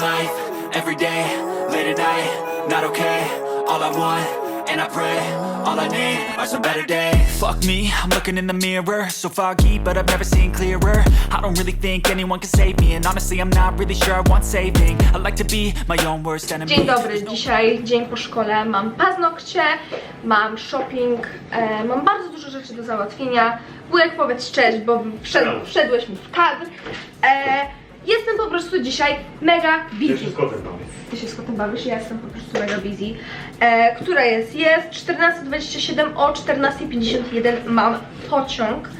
life, every day, late at night, not okay. All I want, and I pray, all I need are some better days. Fuck me, I'm looking in the mirror, so foggy, but I've never seen clearer. I don't really think anyone can save me, and honestly, I'm not really sure I want saving. I like to be my own worst enemy. Dzień dobry, dzisiaj dzień po szkole, mam paznokcie, mam shopping, e, mam bardzo dużo rzeczy do załatwienia. Wujek powiedz cześć, bo wszedł, wszedłeś mi w kadr. E, jestem po prostu dzisiaj mega busy. Jeszcze z kotem tam. Ty się z kotem bawisz, ja jestem po prostu mega busy. E, która jest? Jest 14.27, o 14.51 mam pociąg. E,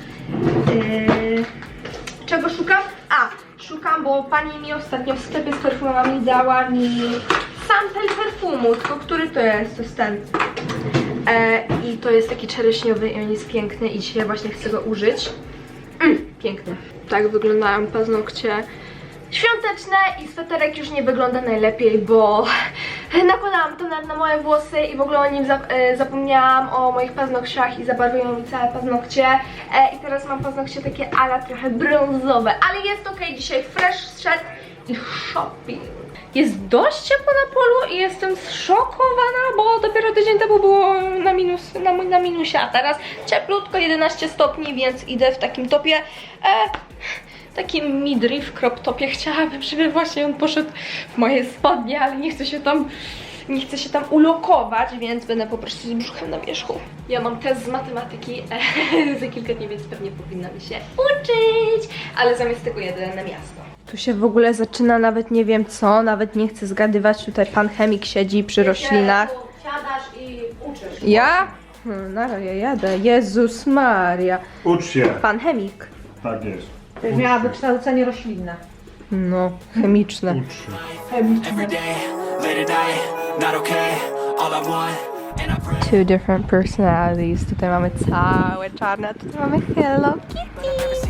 czego szukam? A, szukam, bo pani mi ostatnio w sklepie z perfumami dała mi sample perfumu, tylko który to jest? To jest ten. E, I to jest taki czereśniowy i on jest piękny i dzisiaj właśnie chcę go użyć. Mm, piękny. Tak wyglądają paznokcie świąteczne i sweterek już nie wygląda najlepiej, bo nakładałam to na, na moje włosy i w ogóle o nim e, zapomniałam o moich paznokciach i zabarwiło mi całe paznokcie e, i teraz mam paznokcie takie ala trochę brązowe, ale jest ok, dzisiaj fresh szedł i shopping. Jest dość ciepło na polu i jestem zszokowana, bo dopiero tydzień temu było na, minus, na, na minusie, a teraz cieplutko, 11 stopni, więc idę w takim topie. E, takim midriff crop topie chciałabym, żeby właśnie on poszedł w moje spodnie, ale nie chcę się tam nie chcę się tam ulokować, więc będę po prostu z brzuchem na wierzchu. Ja mam test z matematyki za kilka dni, więc pewnie powinnam się uczyć, ale zamiast tego jadę na miasto. Tu się w ogóle zaczyna nawet nie wiem co, nawet nie chcę zgadywać. Tutaj pan chemik siedzi przy roślinach. Siadasz i uczysz. Ja? Hmm, Nara, ja jadę. Jezus Maria. Ucz się. Pan chemik. Tak jest. Miała wykształcenie roślinne. No, chemiczne. Ucz się. Every day, late at night, not okay. All I want, and I pray. Two different personalities. Tutaj mamy całe czarne, a tutaj mamy Hello Kitty.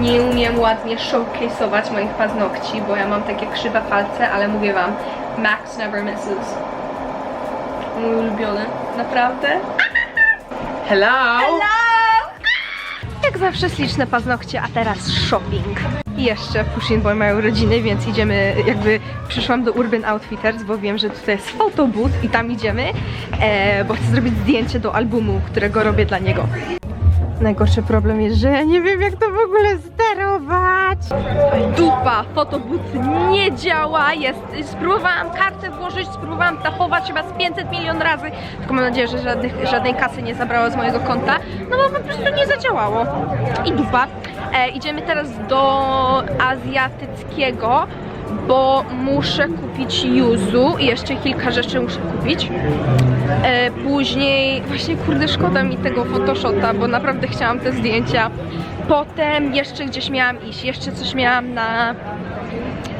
Nie umiem ładnie showcase'ować moich paznokci, bo ja mam takie krzywe palce, ale mówię wam, Max never misses. Mój ulubiony, naprawdę. Hello! Hello! Jak zawsze śliczne paznokcie, a teraz shopping. I jeszcze Pushin Boy mają rodziny, więc idziemy, jakby przyszłam do Urban Outfitters, bo wiem, że tutaj jest fotobooth i tam idziemy, e, bo chcę zrobić zdjęcie do albumu, którego robię dla niego. Najgorszy problem jest, że ja nie wiem jak to w ogóle sterować. Dupa, fotobooth nie działa, jest, spróbowałam kartę włożyć, spróbowałam tachować chyba z 500 milion razy, tylko mam nadzieję, że żadnych, żadnej kasy nie zabrało z mojego konta, no bo po prostu nie zadziałało. I dupa. E, idziemy teraz do azjatyckiego, bo muszę kupić yuzu i jeszcze kilka rzeczy muszę kupić. E, później, właśnie kurde, szkoda mi tego Photoshota, bo naprawdę chciałam te zdjęcia. Potem jeszcze gdzieś miałam iść, jeszcze coś miałam na...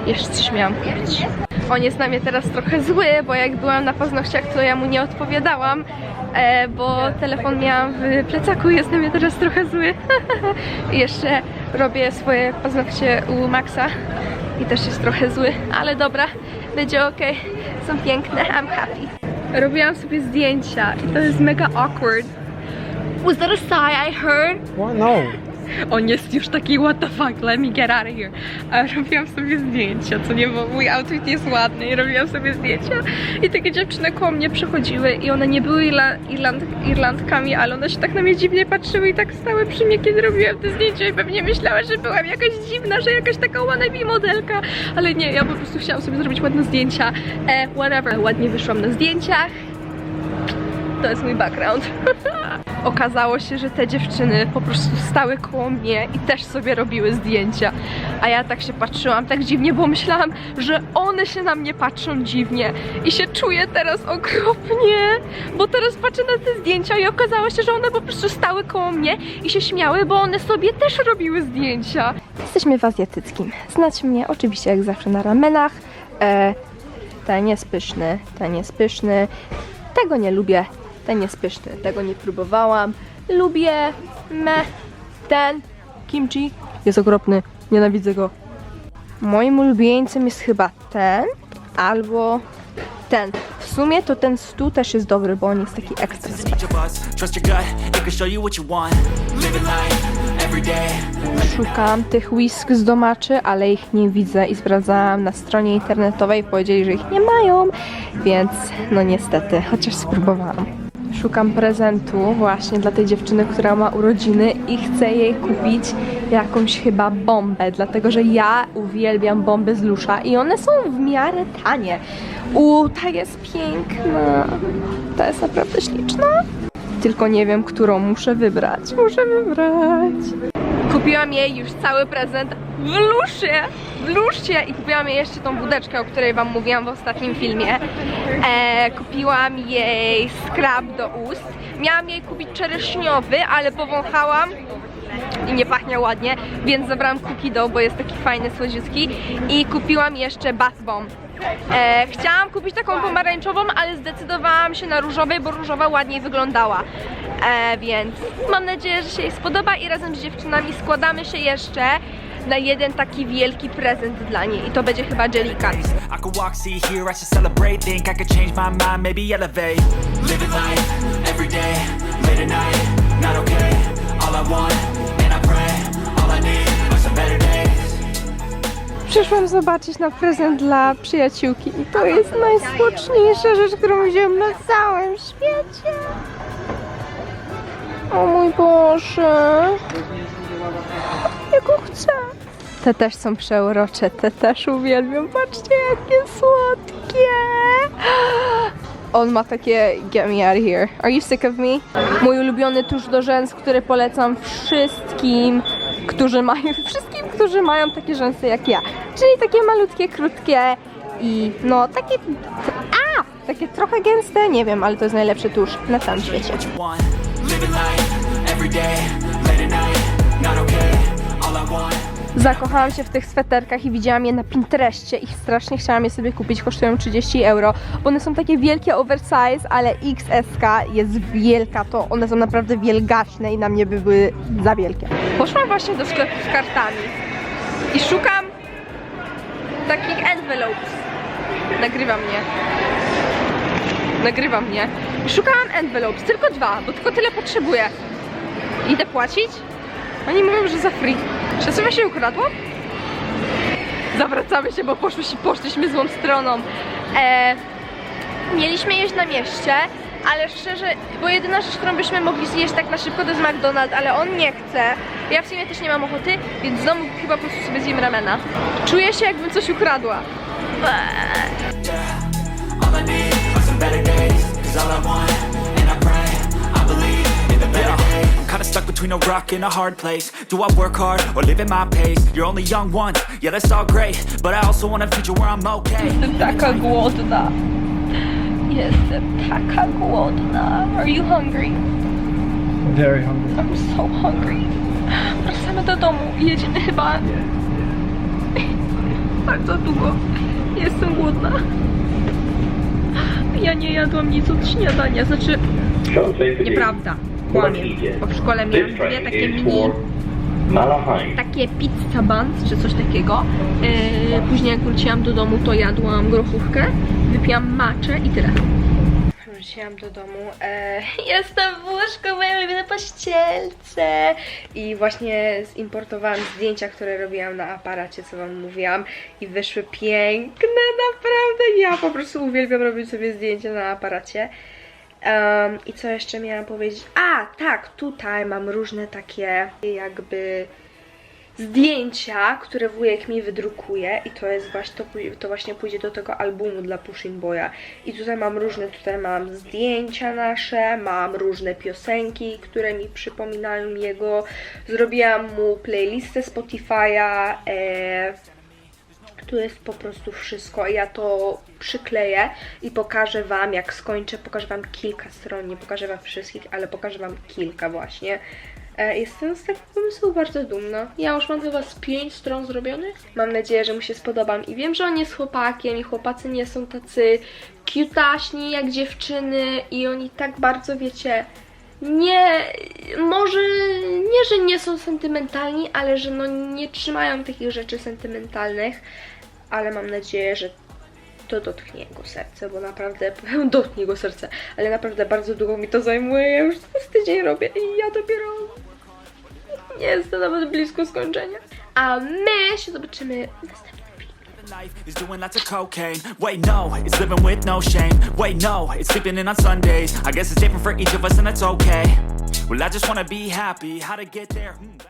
Jeszcze coś miałam kupić. On jest na mnie teraz trochę zły, bo jak byłam na paznokciach, to ja mu nie odpowiadałam, e, bo telefon miałam w plecaku jest na mnie teraz trochę zły. Jeszcze robię swoje paznokcie u Maxa i też jest trochę zły, ale dobra, będzie ok. Są piękne, I'm happy. Robiłam sobie zdjęcia i to jest mega awkward. Was that a sigh I heard? What? No. On jest już taki what the fuck, let me get out of here. A robiłam sobie zdjęcia, co nie, bo mój outfit jest ładny i robiłam sobie zdjęcia i takie dziewczyny koło mnie przechodziły i one nie były Irla Irland Irlandkami, ale one się tak na mnie dziwnie patrzyły i tak stały przy mnie, kiedy robiłam te zdjęcia i pewnie myślały, że byłam jakaś dziwna, że jakaś taka wannabe modelka, ale nie, ja po prostu chciałam sobie zrobić ładne zdjęcia, e, whatever. Ładnie wyszłam na zdjęciach. To jest mój background. Okazało się, że te dziewczyny po prostu stały koło mnie i też sobie robiły zdjęcia. A ja tak się patrzyłam tak dziwnie, bo myślałam, że one się na mnie patrzą dziwnie. I się czuję teraz okropnie, bo teraz patrzę na te zdjęcia i okazało się, że one po prostu stały koło mnie i się śmiały, bo one sobie też robiły zdjęcia. Jesteśmy w azjatyckim. Znać mnie oczywiście jak zawsze na ramenach. E, ten jest pyszny, ten jest pyszny. Tego nie lubię, ten jest pyszny, tego nie próbowałam. Lubię me, ten kimchi jest okropny, nienawidzę go. Moim ulubieńcem jest chyba ten albo ten. W sumie to ten stół też jest dobry, bo on jest taki ekstra. Szukam tych whisk z domaczy, ale ich nie widzę i sprawdzałam na stronie internetowej, powiedzieli, że ich nie mają, więc no niestety, chociaż spróbowałam. Szukam prezentu właśnie dla tej dziewczyny, która ma urodziny i chcę jej kupić jakąś chyba bombę, dlatego że ja uwielbiam bomby z lusza i one są w miarę tanie. U, ta jest piękna, ta jest naprawdę śliczna. Tylko nie wiem, którą muszę wybrać. Muszę wybrać. Kupiłam jej już cały prezent w luszcie, w luszcie i kupiłam jej jeszcze tą wódeczkę, o której wam mówiłam w ostatnim filmie. E, kupiłam jej skrab do ust. Miałam jej kupić czereśniowy, ale powąchałam i nie pachnie ładnie, więc zabrałam cookie dough, bo jest taki fajny, słodziutki. I kupiłam jeszcze bath bomb. E, chciałam kupić taką pomarańczową, ale zdecydowałam się na różowej, bo różowa ładniej wyglądała. E, więc mam nadzieję, że się jej spodoba i razem z dziewczynami składamy się jeszcze na jeden taki wielki prezent dla niej. I to będzie chyba at Przyszłam zobaczyć na prezent dla przyjaciółki i to jest najsmaczniejsza rzecz, którą widziałam na całym świecie. O mój Boże. Ja go chcę. Te też są przeurocze, te też uwielbiam. Patrzcie, jakie słodkie. On ma takie get me out of here. Are you sick of me? Mój ulubiony tusz do rzęs, który polecam wszystkim, którzy mają wszystkim, którzy mają takie rzęsy jak ja. Czyli takie malutkie, krótkie i no takie a, takie trochę gęste, nie wiem, ale to jest najlepszy tusz na całym świecie. Zakochałam się w tych sweterkach i widziałam je na Pinterestie i strasznie chciałam je sobie kupić, kosztują 30 euro, one są takie wielkie oversize, ale XS jest wielka, to one są naprawdę wielgaśne i na mnie by były za wielkie. Poszłam właśnie do sklepu z kartami i szukam takich envelopes. Nagrywa mnie. Nagrywa mnie. Szukałam envelopes, tylko dwa, bo tylko tyle potrzebuję. Idę płacić? Oni mówią, że za free. Czy sobie się ukradło? Zawracamy się, bo poszłyśmy, poszliśmy złą stroną. E, mieliśmy jeść na mieście, ale szczerze, bo jedyna rzecz, którą byśmy mogli zjeść tak na szybko to jest McDonald's, ale on nie chce. Ja w sumie też nie mam ochoty, więc w domu chyba po prostu sobie zjem ramena. Czuję się jakbym coś ukradła. Kinda stuck between a rock and a hard place. Do I work hard or live at my pace? You're only young once, yeah, that's all great. But I also want a future where I'm okay. Jestem taka głodna. Jestem taka głodna. Are you hungry? Very hungry. I'm so hungry. Wracamy do domu i jedziemy chyba bardzo długo. Jestem głodna. Ja nie jadłam nic od śniadania, znaczy nieprawda. Kłamie, bo w szkole miałam dwie takie mini, takie pizza buns czy coś takiego. Yy, później jak wróciłam do domu to jadłam grochówkę, wypiłam maczę i tyle. Wróciłam do domu. E, jestem w łóżku, moja ulubiona pościelce. I właśnie zimportowałam zdjęcia, które robiłam na aparacie, co wam mówiłam. I wyszły piękne, naprawdę. Ja po prostu uwielbiam robić sobie zdjęcia na aparacie. Em, I co jeszcze miałam powiedzieć? A, tak, tutaj mam różne takie jakby zdjęcia, które wujek mi wydrukuje i to jest właśnie, to, to właśnie pójdzie do tego albumu dla Pushing Boya. I tutaj mam różne, tutaj mam zdjęcia nasze, mam różne piosenki, które mi przypominają jego. Zrobiłam mu playlistę Spotify'a, e, tu jest po prostu wszystko. Ja to przykleję i pokażę Wam, jak skończę, pokażę Wam kilka stron, nie pokażę Wam wszystkich, ale pokażę Wam kilka właśnie. E, Jestem z tego pomysłu bardzo dumna. Ja już mam chyba z pięć stron zrobionych. Mam nadzieję, że mu się spodobam i wiem, że on jest chłopakiem i chłopacy nie są tacy cutaśni jak dziewczyny i oni tak bardzo, wiecie, nie, może nie, że nie są sentymentalni, ale że no nie trzymają takich rzeczy sentymentalnych, ale mam nadzieję, że to dotknie jego serce, bo naprawdę dotknie jego serce, ale naprawdę bardzo długo mi to zajmuje, ja już to z tydzień robię i ja dopiero nie jestem nawet blisko skończenia. A my się zobaczymy w następnym. Life is doing lots of cocaine. Wait, no, it's living with no shame. Wait, no, it's sleeping in on Sundays. I guess it's different for each of us, and that's okay. Well, I just wanna be happy. How to get there? Hmm.